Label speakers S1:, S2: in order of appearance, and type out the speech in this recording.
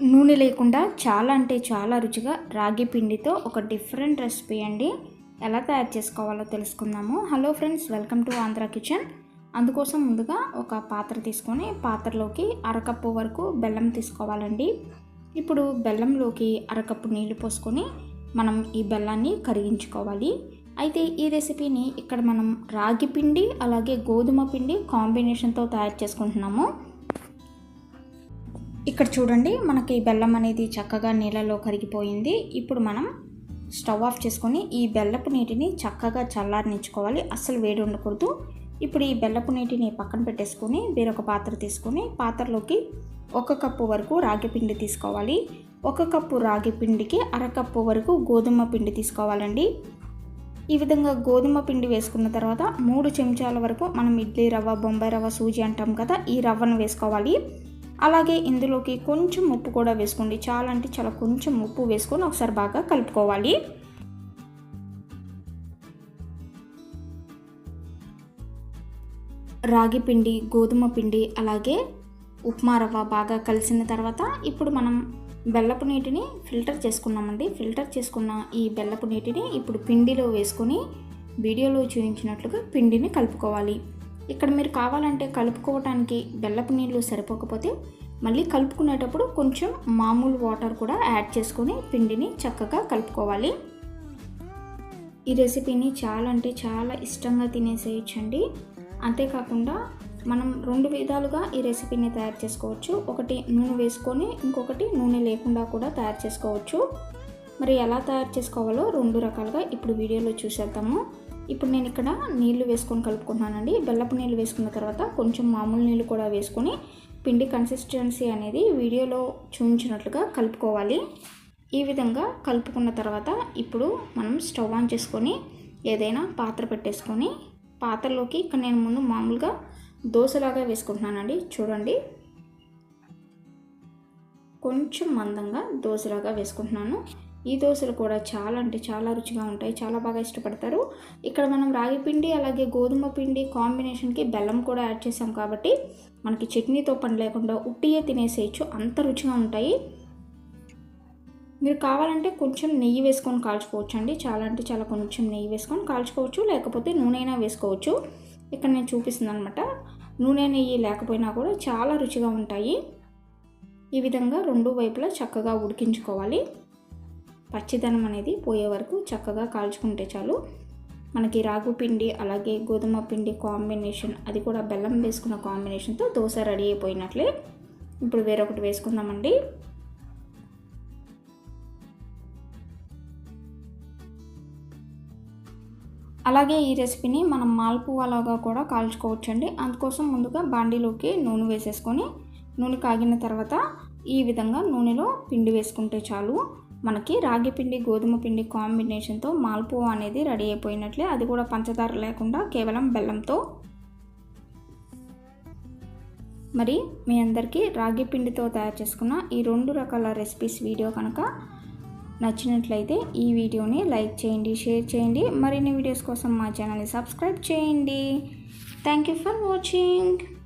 S1: నూనె లేకుండా చాలా అంటే చాలా రుచిగా రాగి పిండితో ఒక డిఫరెంట్ రెసిపీ అండి. ఎలా తయారు చేసుకోవాలో తెలుసుకుందాము. Hello friends welcome to Andhra kitchen. అందుకోసం ముందుగా ఒక పాత్ర తీసుకొని పాత్రలోకి అరకప్పు వరకు బెల్లం తీసుకోవాలండి. ఇప్పుడు బెల్లంలోకి అరకప్పు నీళ్ళు పోసుకొని మనం ఈ బెల్లాన్ని కరిగించుకోవాలి. అయితే ఈ రెసిపీని ఇక్కడ మనం రాగి పిండి అలాగే గోధుమ పిండి కాంబినేషన్తో తయారు చేసుకుంటున్నాము. ఇక్కడ చూడండి మనకి బెల్లం అనేది చక్కగా నీళ్ళలో కరిగిపోయింది. ఇప్పుడు మనం స్టవ్ ఆఫ్ చేసుకొని ఈ బెల్లపు నీటిని చక్కగా చల్లారనిచ్చుకోవాలి. అస్సలు వేడి ఉండకూడదు. ఇప్పుడు ఈ బెల్లపు నీటిని పక్కన పెట్టేసుకొని వేరొక పాత్ర తీసుకొని పాత్రలోకి ఒక కప్పు వరకు రాగి పిండి తీసుకోవాలి. ఒక కప్పు రాగి పిండికి అరకప్పు వరకు గోధుమ పిండి తీసుకోవాలండి. ఈ విధంగా గోధుమ పిండి వేసుకున్న తర్వాత మూడు చెంచాల వరకు మనం ఇడ్లీ రవ్వ బొంబాయి రవ్వ సూజీ అంటాం కదా ఈ రవ్వను వేసుకోవాలి. అలాగే ఇందులోకి కొంచెం ఉప్పు కూడా వేసుకోండి. చాలా అంటే చాలా కొంచెం ఉప్పు వేసుకొని ఒకసారి బాగా కలుపుకోవాలి. రాగి పిండి గోధుమ పిండి అలాగే ఉప్మా రవ్వ బాగా కలిసిన తర్వాత ఇప్పుడు మనం బెల్లపు నీటిని ఫిల్టర్ చేసుకున్నామండి. ఫిల్టర్ చేసుకున్న ఈ బెల్లపు నీటిని ఇప్పుడు పిండిలో వేసుకొని వీడియోలో చూపించినట్లుగా పిండిని కలుపుకోవాలి. ఇక్కడ మీరు కావాలంటే కలుపుకోవటానికి బెల్లపు నీళ్ళు సరిపోకపోతే మళ్ళీ కలుపుకునేటప్పుడు కొంచెం మామూలు వాటర్ కూడా యాడ్ చేసుకొని పిండిని చక్కగా కలుపుకోవాలి. ఈ రెసిపీని చాలా అంటే చాలా ఇష్టంగా తినేసేయచ్చండి. అంతేకాకుండా మనం రెండు విధాలుగా ఈ రెసిపీని తయారు చేసుకోవచ్చు. ఒకటి నూనె వేసుకొని ఇంకొకటి నూనె లేకుండా కూడా తయారు చేసుకోవచ్చు. మరి ఎలా తయారు చేసుకోవాలో రెండు రకాలుగా ఇప్పుడు వీడియోలో చూసేద్దాము. ఇప్పుడు నేను ఇక్కడ నీళ్ళు వేసుకొని కలుపుకుంటున్నానండి. బెల్లపు నీళ్ళు వేసుకున్న తర్వాత కొంచెం మామూలు నీళ్ళు కూడా వేసుకొని పిండి కన్సిస్టెన్సీ అనేది వీడియోలో చూపించినట్లుగా కలుపుకోవాలి. ఈ విధంగా కలుపుకున్న తర్వాత ఇప్పుడు మనం స్టవ్ ఆన్ చేసుకొని ఏదైనా పాత్ర పెట్టేసుకొని పాత్రలోకి ఇక్కడ నేను ముందు మామూలుగా దోశలాగా వేసుకుంటున్నానండి. చూడండి. కొంచెం మందంగా దోశలాగా వేసుకుంటున్నాను. ఈ దోశలు కూడా చాలా అంటే చాలా రుచిగా ఉంటాయి చాలా బాగా ఇష్టపడతారు. ఇక్కడ మనం రాగి పిండి అలాగే గోధుమ పిండి కాంబినేషన్కి బెల్లం కూడా యాడ్ చేసాం కాబట్టి మనకి చట్నీతో పని లేకుండా ఉట్టియే తినేసేయచ్చు అంత రుచిగా ఉంటాయి. మీరు కావాలంటే కొంచెం నెయ్యి వేసుకొని కాల్చుకోవచ్చు అండి చాలా అంటే చాలా కొంచెం నెయ్యి వేసుకొని కాల్చుకోవచ్చు లేకపోతే నూనె అయినా వేసుకోవచ్చు. ఇక్కడ నేను చూపిస్తుంది అనమాట నూనె నెయ్యి లేకపోయినా కూడా చాలా రుచిగా ఉంటాయి. ఈ విధంగా రెండు వైపులా చక్కగా ఉడికించుకోవాలి. పచ్చిదనం అనేది పోయే వరకు చక్కగా కాల్చుకుంటే చాలు. మనకి రాగు పిండి అలాగే గోధుమ పిండి కాంబినేషన్ అది కూడా బెల్లం వేసుకున్న కాంబినేషన్తో దోశ రెడీ అయిపోయినట్లే. ఇప్పుడు వేరొకటి వేసుకుందామండి. అలాగే ఈ రెసిపీని మనం మాల్పువాలాగా కూడా కాల్చుకోవచ్చండి. అందుకోసం ముందుగా బాండీలోకి నూనె వేసేసుకొని నూనె కాగిన తర్వాత ఈ విధంగా నూనెలో పిండి వేసుకుంటే చాలు. మనకి రాగి పిండి గోధుమ పిండి కాంబినేషన్తో మాల్పువా అనేది రెడీ అయిపోయినట్లే. అది కూడా పంచదార లేకుండా కేవలం బెల్లంతో. మరి మీ అందరికీ రాగి పిండితో తయారు చేసుకున్న ఈ రెండు రకాల రెసిపీస్ వీడియో కనుక నచ్చినట్లయితే ఈ వీడియోని లైక్ చేయండి షేర్ చేయండి. మరిన్ని వీడియోస్ కోసం మా ఛానల్ని సబ్స్క్రైబ్ చేయండి. Thank you for watching